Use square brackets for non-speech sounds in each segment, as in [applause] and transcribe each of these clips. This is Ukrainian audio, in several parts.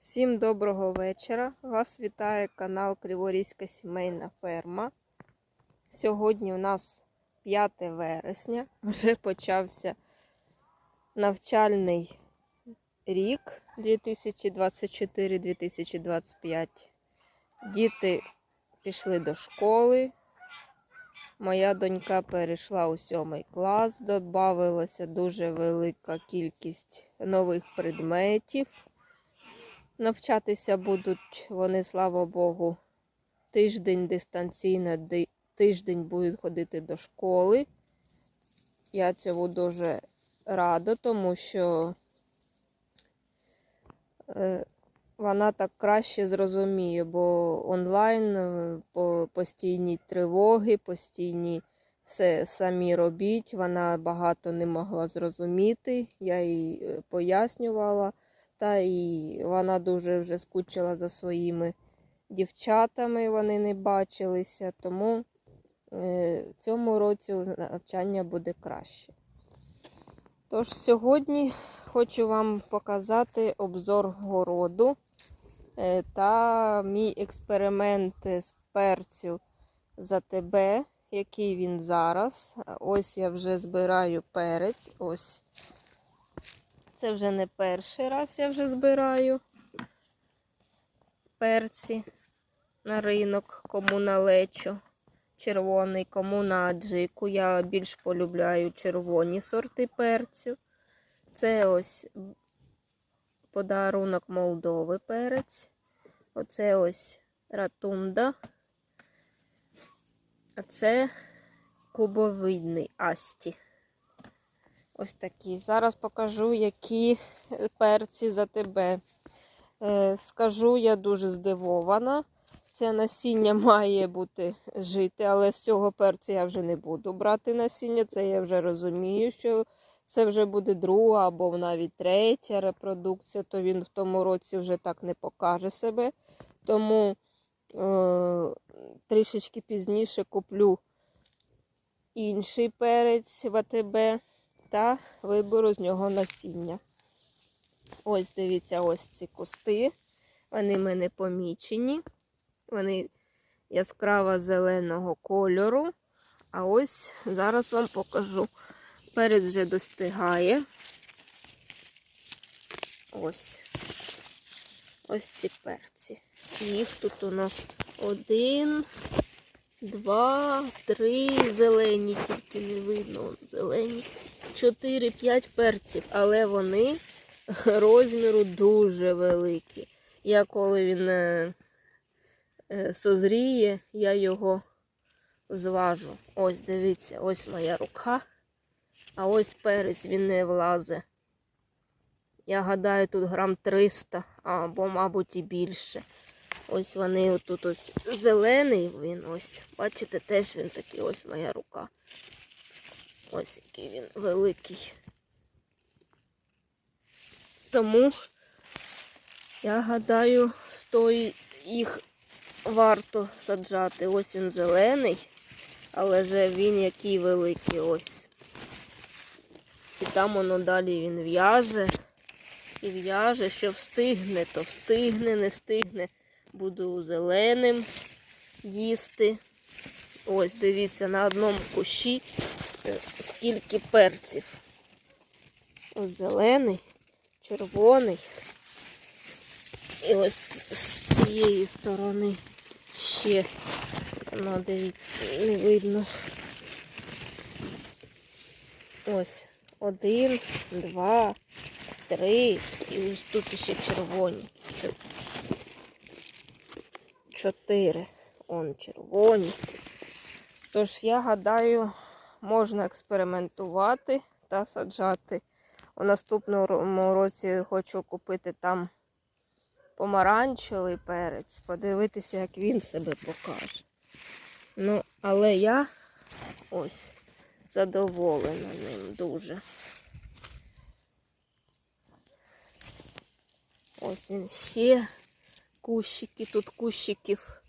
Всім доброго вечора. Вас вітає канал Криворізька сімейна ферма. Сьогодні у нас 5 вересня. Вже почався навчальний рік 2024-2025. Діти пішли до школи. Моя донька перейшла у сьомий клас, додавилася дуже велика кількість нових предметів. Навчатися будуть вони, слава Богу, тиждень дистанційно, тиждень будуть ходити до школи. Я цьому дуже рада, тому що е, вона так краще зрозуміє, бо онлайн е, по постійні тривоги, постійні все самі робіть. Вона багато не могла зрозуміти. Я їй е, пояснювала. Та і вона дуже вже скучила за своїми дівчатами, вони не бачилися, тому е, в цьому році навчання буде краще. Тож сьогодні хочу вам показати обзор городу е, та мій експеримент з перцю за тебе, який він зараз. Ось я вже збираю перець. Ось. Це вже не перший раз я вже збираю перці на ринок, кому на лечо червоний, кому на аджику. Я більш полюбляю червоні сорти перцю. Це ось подарунок Молдови перець. Оце ось ратунда. А це кубовидний асті. Ось такі. Зараз покажу, які перці за тебе. Е, скажу, я дуже здивована. Це насіння [laughs] має бути жити, але з цього перця я вже не буду брати насіння. Це я вже розумію, що це вже буде друга або навіть третя репродукція, то він в тому році вже так не покаже себе. Тому е, трішечки пізніше куплю інший перець в АТБ та виберу з нього насіння. Ось, дивіться, ось ці кусти. Вони в мене помічені. Вони яскраво зеленого кольору. А ось зараз вам покажу. Перець вже достигає. Ось. Ось ці перці. Їх тут у нас один, два, три зелені, тільки не видно. Зелені. 4-5 перців, але вони розміру дуже великі. Я коли він е, е, созріє, я його зважу. Ось, дивіться, ось моя рука. А ось перець він не влазе. Я гадаю, тут грам 300 або, мабуть, і більше. Ось вони отут ось зелений він ось. Бачите, теж він такий ось моя рука. Ось який він великий. Тому я гадаю, стоїть їх варто саджати. Ось він зелений, але вже він який великий ось. І там воно далі він в'яже. І в'яже, що встигне, то встигне, не встигне. Буду зеленим їсти. Ось, дивіться, на одному кущі е, скільки перців. Ось зелений, червоний. І ось з цієї сторони ще, ну, дивіться, не видно. Ось один, два, три. І ось тут ще червоні. Чот- Чотири. Он червоні. Тож, я гадаю, можна експериментувати та саджати. У наступному році хочу купити там помаранчевий перець, подивитися, як він себе покаже. Ну, але я ось задоволена ним дуже. Ось він ще кущики, тут кущиків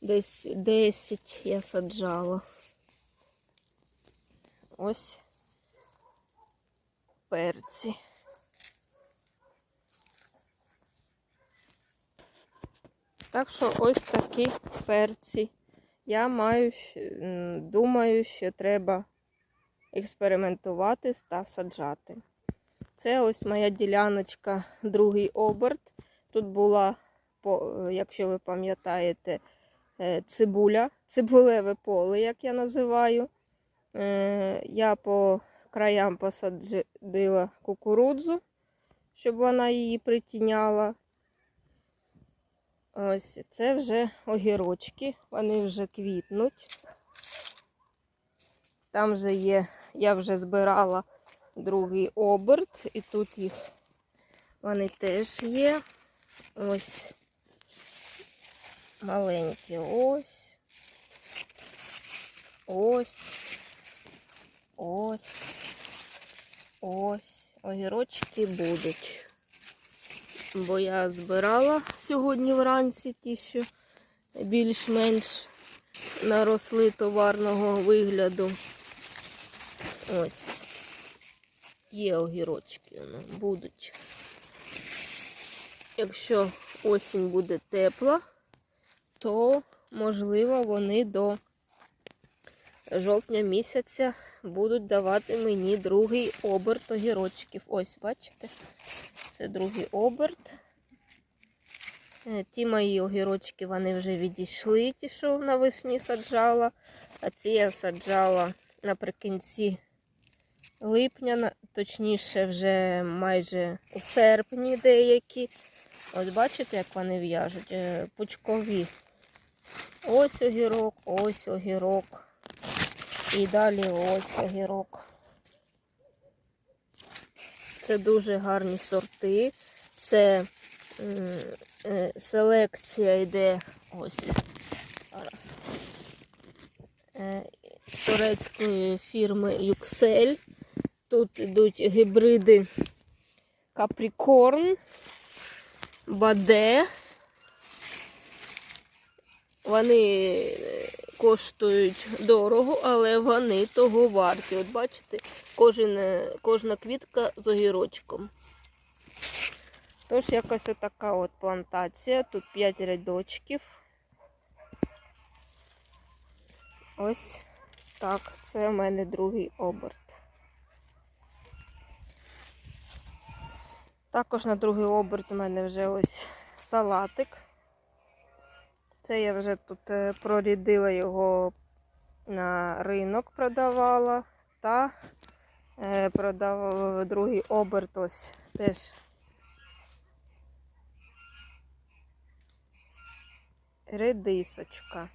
десь 10 я саджала. Ось перці. Так що ось такі перці. Я маю, думаю, що треба експериментувати та саджати. Це ось моя діляночка, другий оберт. Тут була, якщо ви пам'ятаєте, е, цибуля, цибулеве поле, як я називаю. Е, Я по краям посадила кукурудзу, щоб вона її притіняла. Ось це вже огірочки, вони вже квітнуть. Там вже є, я вже збирала другий оберт, і тут їх вони теж є. Ось маленькі ось. Ось. Ось. Ось. Огірочки будуть. Бо я збирала сьогодні вранці ті, що більш-менш наросли товарного вигляду. Ось. Є огірочки, будуть. Якщо осінь буде тепла, то можливо вони до жовтня місяця будуть давати мені другий оберт огірочків. Ось, бачите? Це другий оберт. Е, Ті мої огірочки вони вже відійшли, ті, що навесні саджала. А ці я саджала наприкінці липня, точніше, вже майже у серпні деякі. Ось бачите, як вони в'яжуть? Е, Пучкові. Ось огірок, ось огірок. І далі ось огірок. Це дуже гарні сорти. Це е, селекція йде ось зараз. Е, турецької фірми Юксель. Тут йдуть гібриди Капрікорн, Баде. Вони е, коштують дорого, але вони того варті. От бачите, кожен, е, кожна квітка з огірочком. Тож якась отака от плантація. Тут 5 рядочків. Ось так, це в мене другий оберт. Також на другий оберт у мене вже ось салатик. Це я вже тут е, прорядила його на ринок, продавала. Та е, продавала другий оберт ось теж. Редисочка.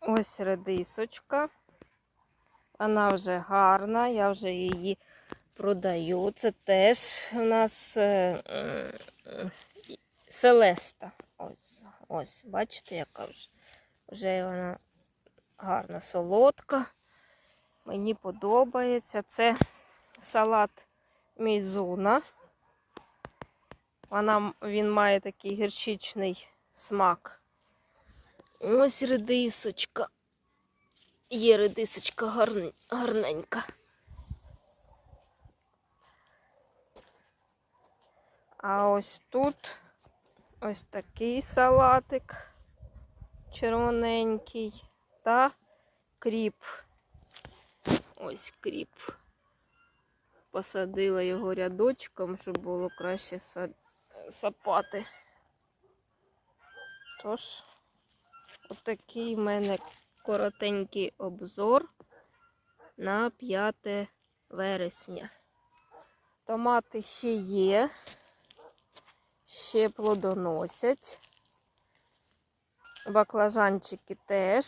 Ось редисочка. Вона вже гарна, я вже її продаю. Це теж у нас е, селеста. Ось, ось, бачите, яка вже, вже вона гарна, солодка. Мені подобається. Це салат мізуна. Вона, він має такий гірчичний смак. Ось редисочка. Є редисочка гарн... гарненька. А ось тут ось такий салатик червоненький та кріп. Ось кріп. Посадила його рядочком, щоб було краще сапати. Тож, отакий в мене коротенький обзор на 5 вересня. Томати ще є, ще плодоносять. Баклажанчики теж.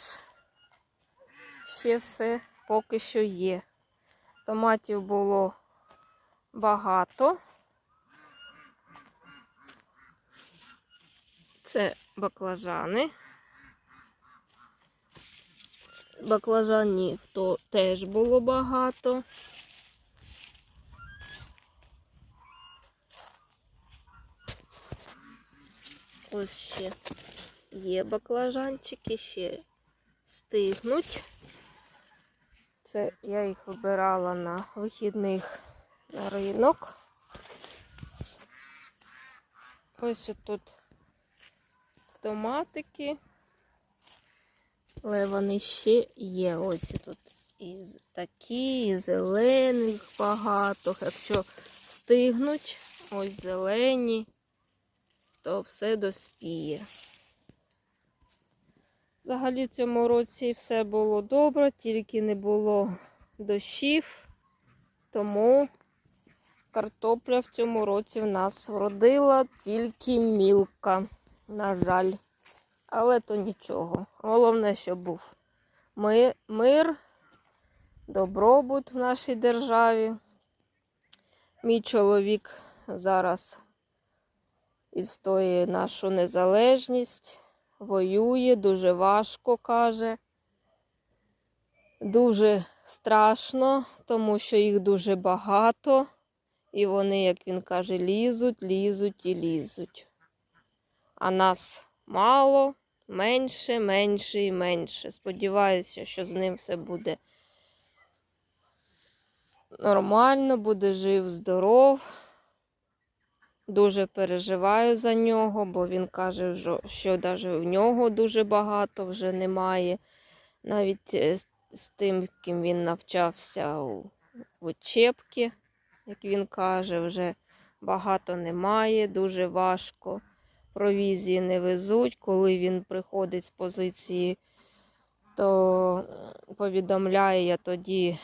Ще все поки що є. Томатів було багато. Це баклажани. Баклажанів то теж було багато. Ось ще є баклажанчики, ще стигнуть. Це я їх вибирала на вихідних на ринок. Ось тут томатики. Але вони ще є. Ось тут і такі, і зелених багато. Якщо встигнуть, ось зелені, то все доспіє. Взагалі в цьому році все було добре, тільки не було дощів, тому картопля в цьому році в нас вродила тільки мілка, на жаль. Але то нічого. Головне, щоб був ми- мир, добробут в нашій державі. Мій чоловік зараз відстоює нашу незалежність, воює, дуже важко каже. Дуже страшно, тому що їх дуже багато, і вони, як він каже, лізуть, лізуть і лізуть. А нас мало, менше, менше і менше. Сподіваюся, що з ним все буде нормально, буде жив, здоров. Дуже переживаю за нього, бо він каже, що- навіть в нього дуже багато вже немає. Навіть е, з- тим, ким він навчався у, учебці, як він каже, вже багато немає, дуже важко. Провізії не везуть. Коли він приходить з позиції, то е, повідомляє я тоді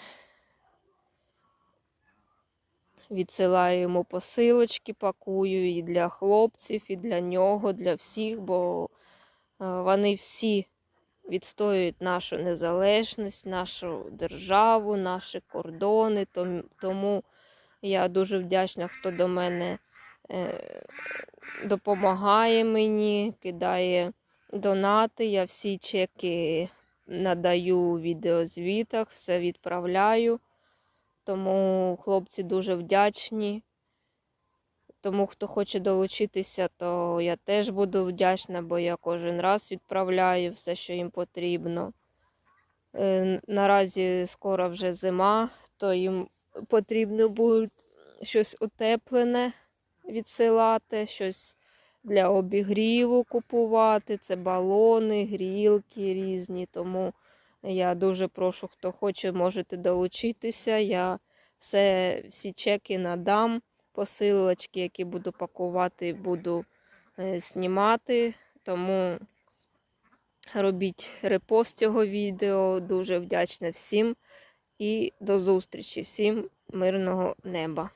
відсилаю йому посилочки, пакую і для хлопців, і для нього, для всіх, бо е, вони всі відстоюють нашу незалежність, нашу державу, наші кордони. Тому я дуже вдячна, хто до мене е, допомагає мені, кидає донати. Я всі чеки надаю у відеозвітах, все відправляю. Тому хлопці дуже вдячні. Тому, хто хоче долучитися, то я теж буду вдячна, бо я кожен раз відправляю все, що їм потрібно. Е, Наразі скоро вже зима, то їм потрібно буде щось утеплене відсилати, щось для обігріву купувати. Це балони, грілки різні. Тому я дуже прошу, хто хоче, можете долучитися. Я все, всі чеки надам, посилочки, які буду пакувати, буду е, знімати. Тому робіть репост цього відео. Дуже вдячна всім і до зустрічі. Всім мирного неба.